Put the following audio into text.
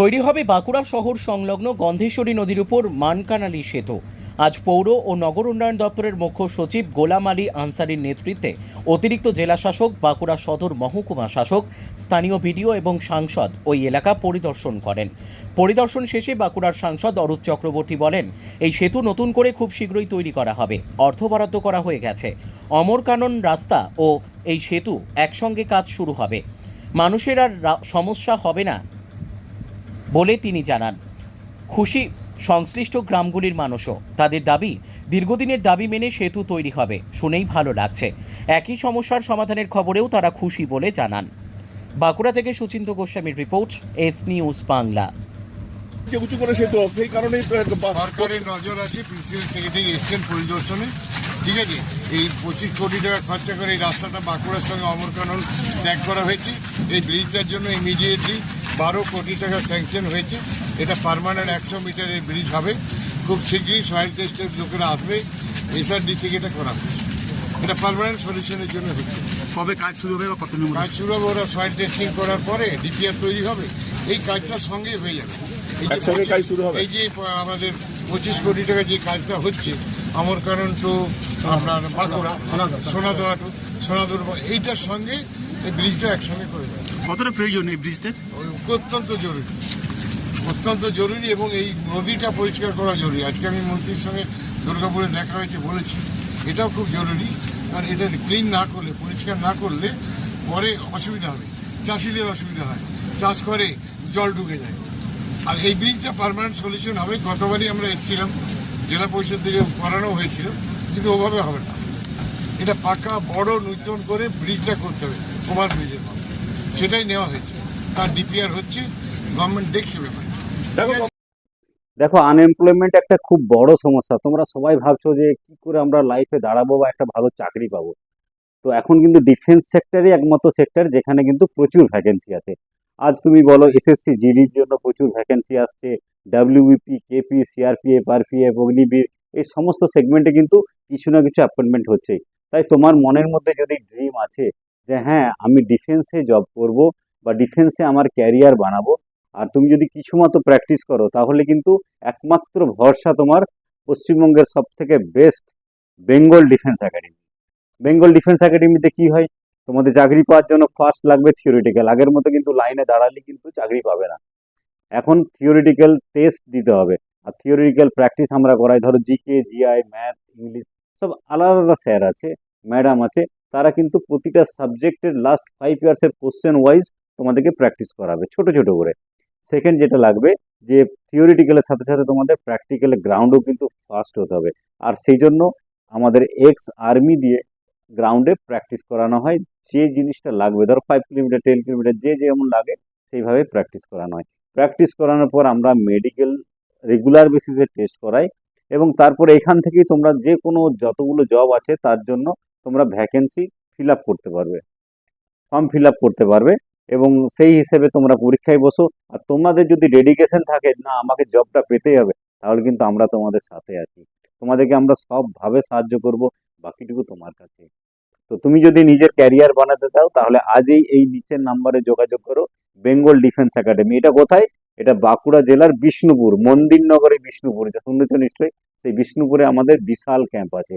তৈরি হবে বাঁকুড়া শহর সংলগ্ন গন্ধেশ্বরী নদীর উপর মানকানালি সেতু। আজ পৌর ও নগর উন্নয়ন দপ্তরের মুখ্য সচিব গোলাম আলী আনসারির নেতৃত্বে অতিরিক্ত জেলা শাসক, বাঁকুড়া সদর মহকুমা শাসক, স্থানীয় বিডিও এবং সাংসদ ওই এলাকা পরিদর্শন করেন। পরিদর্শন শেষে বাঁকুড়ার সাংসদ অরূপ চক্রবর্তী বলেন, এই সেতু নতুন করে খুব শীঘ্রই তৈরি করা হবে। অর্থ বরাদ্দ করা হয়ে গেছে। অমরকানন রাস্তা ও এই সেতু একসঙ্গে কাজ শুরু হবে। মানুষের আর সমস্যা হবে না। বলে তিনি জানান। খুশি সংশ্লিষ্ট গ্রামগুলির মানুষও। তাদের দাবি দীর্ঘদিনের দাবি মেনে সেতু তৈরি হবে। শুনেই ভালো লাগছে। একই সমস্যার সমাধানের খবরেও তারা খুশি বলে জানান। বাঁকুড়া থেকে সুচিন্ত গোস্বামীর রিপোর্ট এস নিউজ বাংলা। যে উঁচু করে সেতু সেই কারণেই তো সরকারের নজর আছে প্রিন্সিপাল সেক্রেটারি এসছেন পরিদর্শনে। ঠিক আছে এই পঁচিশ কোটি টাকা খরচা করে এই রাস্তাটা বাঁকুড়ার সঙ্গে অমরকানন ত্যাগ করা হয়েছে। এই ব্রিজটার জন্য ইমিডিয়েটলি বারো কোটি টাকা স্যাংশন হয়েছে। এটা পারমানেন্ট একশো মিটারের ব্রিজ হবে। খুব শীঘ্রই সয়েল টেস্টের লোকেরা আসবে। এসআরডি থেকে এটা করা হচ্ছে এটা পারমানেন্ট সলিউশনের জন্য হচ্ছে। কবে কাজ শুরু হবে বা কতদিন কাজ শুরু হবে ওরা সয়েল টেস্টিং করার পরে ডিপিআর তৈরি হবে। এই কাজটার সঙ্গে হয়ে যাবে। এই যে কাজ শুরু হবে? এই যে আমাদের পঁচিশ কোটি টাকা যে কাজটা হচ্ছে আমার কারণ তো আপনার বাঁকুড়া সোনাদোয়া টু সোনাদুর এইটার সঙ্গে এই ব্রিজটা একসঙ্গে করে দেবে। কতটা প্রয়োজন এই ব্রিজটার অত্যন্ত জরুরি। অত্যন্ত জরুরি এবং এই নদীটা পরিষ্কার করা জরুরি। আজকে আমি মন্ত্রীর সঙ্গে দুর্গাপুরে দেখা হয়েছে, বলেছি। এটাও খুব জরুরি। কারণ এটা ক্লিন না করলে, পরিষ্কার না করলে পরে অসুবিধা হবে। চাষিদের অসুবিধা হয়। চাষ করে জল ঢুকে যায়। আর এই ব্রিজটা পার্মানেন্ট সলিউশন হবে। গতবারই আমরা এসেছিলাম, জেলা পরিষদ থেকে করানো হয়েছিল, কিন্তু ওভাবে হবে না। এটা পাকা, বড় নূতন করে ব্রিজটা করতে হবে, ওভার ব্রিজের মতো। সেটাই নেওয়া হয়েছে। তার ডিপিআর হচ্ছে গভর্নমেন্ট দেখছে ব্যাপারে দেখো দেখো আনএমপ্লয়মেন্ট একটা খুব বড় সমস্যা। তোমরা সবাই ভাবছ যে কি করে আমরা লাইফে দাঁড়াবো বা একটা ভালো চাকরি পাবো। তো এখন কিন্তু ডিফেন্স সেক্টরই একমাত্র সেক্টর যেখানে কিন্তু প্রচুর ভ্যাকেন্সি আছে। আজ তুমি বলো এসএসসি জিডির জন্য প্রচুর ভ্যাকেন্সি আসছে। WBP KP CRPF RPF Agniveer এই সমস্ত সেগমেন্টে কিন্তু কিছু না কিছু অ্যাপয়েন্টমেন্ট হচ্ছে তাই তোমার মনের মধ্যে যদি ড্রিম আছে যে হ্যাঁ আমি ডিফেন্সে জব করব বা ডিফেন্সে আমার ক্যারিয়ার বানাবো। আর তুমি যদি কিছু মতো প্র্যাকটিস করো, তাহলে কিন্তু একমাত্র ভরসা তোমার পশ্চিমবঙ্গের সব থেকে best Bengal defence academy Bengal defence একাডেমিতে কি হয়? তোমাদের চাকরি পাওয়ার জন্য ফার্স্ট লাগবে থিওরিটিক্যাল আগের মতো কিন্তু লাইনে দাঁড়ালে কিন্তু চাকরি পাবে না। এখন থিওরিটিক্যাল টেস্ট দিতে হবে। আর থিওরিটিক্যাল প্র্যাকটিস আমরা করাই। ধরো জিকে জিআই ম্যাথ ইংলিশ সব আলাদা আলাদা স্যার আছে ম্যাডাম আছে। তারা কিন্তু প্রতিটা সাবজেক্টের লাস্ট ফাইভ ইয়ার্সের কোশ্চেন ওয়াইজ তোমাদেরকে প্র্যাকটিস করাবে, ছোট ছোট করে। সেকেন্ড যেটা লাগবে, যে থিওরিটিক্যালের সাথে সাথে তোমাদের প্র্যাকটিক্যাল গ্রাউন্ডও কিন্তু ফাস্ট হতে হবে। আর সেই জন্য আমাদের এক্স আর্মি দিয়ে গ্রাউন্ডে প্র্যাকটিস করানো হয়। যে জিনিসটা লাগবে, ধরো ফাইভ কিলোমিটার টেন কিলোমিটার যে যেমন লাগে, সেইভাবে প্র্যাকটিস করানো হয়। প্র্যাকটিস করানোর পর আমরা মেডিকেল রেগুলার বেসিসে টেস্ট করাই এবং তারপরে এখান থেকেই তোমরা যে কোনো যতগুলো জব আছে, তার জন্য তোমরা ভ্যাকেন্সি ফিল আপ করতে পারবে ফর্ম ফিল আপ করতে পারবে এবং সেই হিসেবে তোমরা পরীক্ষায় বসো। আর তোমাদের যদি ডেডিকেশন থাকে না, আমাকে জবটা পেতেই হবে তাহলে কিন্তু আমরা তোমাদের সাথে আছি। তোমাদেরকে আমরা সবভাবে সাহায্য করব, বাকিটুকু তোমার কাছে। তো তুমি যদি নিজের ক্যারিয়ার বানাতে চাও, তাহলে আজই এই নিচের নাম্বারে যোগাযোগ করো বেঙ্গল ডিফেন্স একাডেমি এটা কোথায়? এটা বাঁকুড়া জেলার বিষ্ণুপুর, মন্দিরনগরে বিষ্ণুপুর। যা শুনেছ নিশ্চয়ই? সেই বিষ্ণুপুরে আমাদের বিশাল ক্যাম্প আছে।